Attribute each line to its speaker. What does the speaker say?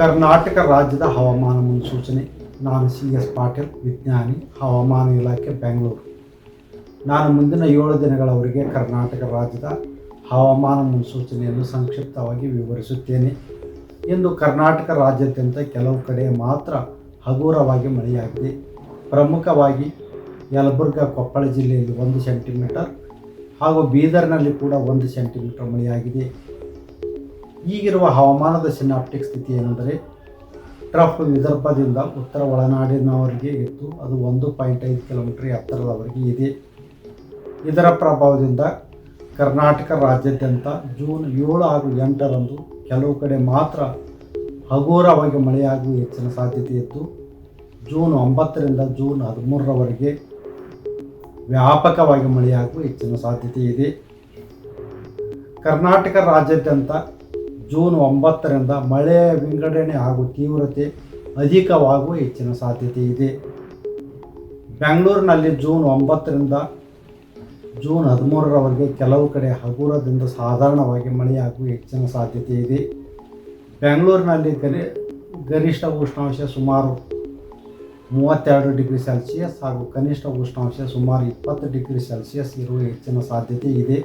Speaker 1: ಕರ್ನಾಟಕ ರಾಜ್ಯದ ಹವಾಮಾನ ಮುನ್ಸೂಚನೆ, ನಾನು ಸಿ ಎಸ್ ಪಾಟೀಲ್, ವಿಜ್ಞಾನಿ, ಹವಾಮಾನ ಇಲಾಖೆ, ಬೆಂಗಳೂರು. ನಾನು ಮುಂದಿನ ಏಳು ದಿನಗಳವರೆಗೆ ಕರ್ನಾಟಕ ರಾಜ್ಯದ ಹವಾಮಾನ ಮುನ್ಸೂಚನೆಯನ್ನು ಸಂಕ್ಷಿಪ್ತವಾಗಿ ವಿವರಿಸುತ್ತೇನೆ. ಇಂದು ಕರ್ನಾಟಕ ರಾಜ್ಯಾದ್ಯಂತ ಕೆಲವು ಕಡೆ ಮಾತ್ರ ಹಗುರವಾಗಿ ಮಳೆಯಾಗಿದೆ. ಪ್ರಮುಖವಾಗಿ ಯಲಬುರ್ಗಾ, ಕೊಪ್ಪಳ ಜಿಲ್ಲೆಯಲ್ಲಿ ಒಂದು ಸೆಂಟಿಮೀಟರ್ ಹಾಗೂ ಬೀದರ್ನಲ್ಲಿ ಕೂಡ ಒಂದು ಸೆಂಟಿಮೀಟರ್ ಮಳೆಯಾಗಿದೆ. ಈಗಿರುವ ಹವಾಮಾನದ ಸಿನಾಪ್ಟಿಕ್ ಸ್ಥಿತಿ ಏನೆಂದರೆ, ಟ್ರಫ್ ವಿದರ್ಭದಿಂದ ಉತ್ತರ ಒಳನಾಡಿನವರೆಗೆ ಇತ್ತು ಅದು ಒಂದು ಪಾಯಿಂಟ್ ಐದು ಕಿಲೋಮೀಟರ್ ಎತ್ತರದವರೆಗೆ ಇದೆ. ಇದರ ಪ್ರಭಾವದಿಂದ ಕರ್ನಾಟಕ ರಾಜ್ಯಾದ್ಯಂತ ಜೂನ್ ಏಳು ಹಾಗೂ ಎಂಟರಂದು ಕೆಲವು ಕಡೆ ಮಾತ್ರ ಹಗುರವಾಗಿ ಮಳೆಯಾಗುವ ಹೆಚ್ಚಿನ ಸಾಧ್ಯತೆ ಇತ್ತು ಜೂನ್ ಒಂಬತ್ತರಿಂದ ಜೂನ್ ಹದಿಮೂರರವರೆಗೆ ವ್ಯಾಪಕವಾಗಿ ಮಳೆಯಾಗುವ ಹೆಚ್ಚಿನ ಸಾಧ್ಯತೆ ಇದೆ. ಕರ್ನಾಟಕ ರಾಜ್ಯಾದ್ಯಂತ ಜೂನ್ ಒಂಬತ್ತರಿಂದ ಮಳೆಯ ವಿಂಗಡಣೆ ಹಾಗೂ ತೀವ್ರತೆ ಅಧಿಕವಾಗುವ ಹೆಚ್ಚಿನ ಸಾಧ್ಯತೆ ಇದೆ. ಬೆಂಗಳೂರಿನಲ್ಲಿ ಜೂನ್ ಒಂಬತ್ತರಿಂದ ಜೂನ್ ಹದಿಮೂರರವರೆಗೆ ಕೆಲವು ಕಡೆ ಹಗುರದಿಂದ ಸಾಧಾರಣವಾಗಿ ಮಳೆಯಾಗುವ ಹೆಚ್ಚಿನ ಸಾಧ್ಯತೆ ಇದೆ. ಬೆಂಗಳೂರಿನಲ್ಲಿ ಗರಿ, ಗರಿಷ್ಠ ಉಷ್ಣಾಂಶ ಸುಮಾರು ಮೂವತ್ತೆರಡು ಡಿಗ್ರಿ ಸೆಲ್ಸಿಯಸ್ ಹಾಗೂ ಕನಿಷ್ಠ ಉಷ್ಣಾಂಶ ಸುಮಾರು ಇಪ್ಪತ್ತು ಡಿಗ್ರಿ ಸೆಲ್ಸಿಯಸ್ ಇರುವ ಹೆಚ್ಚಿನ ಸಾಧ್ಯತೆ ಇದೆ.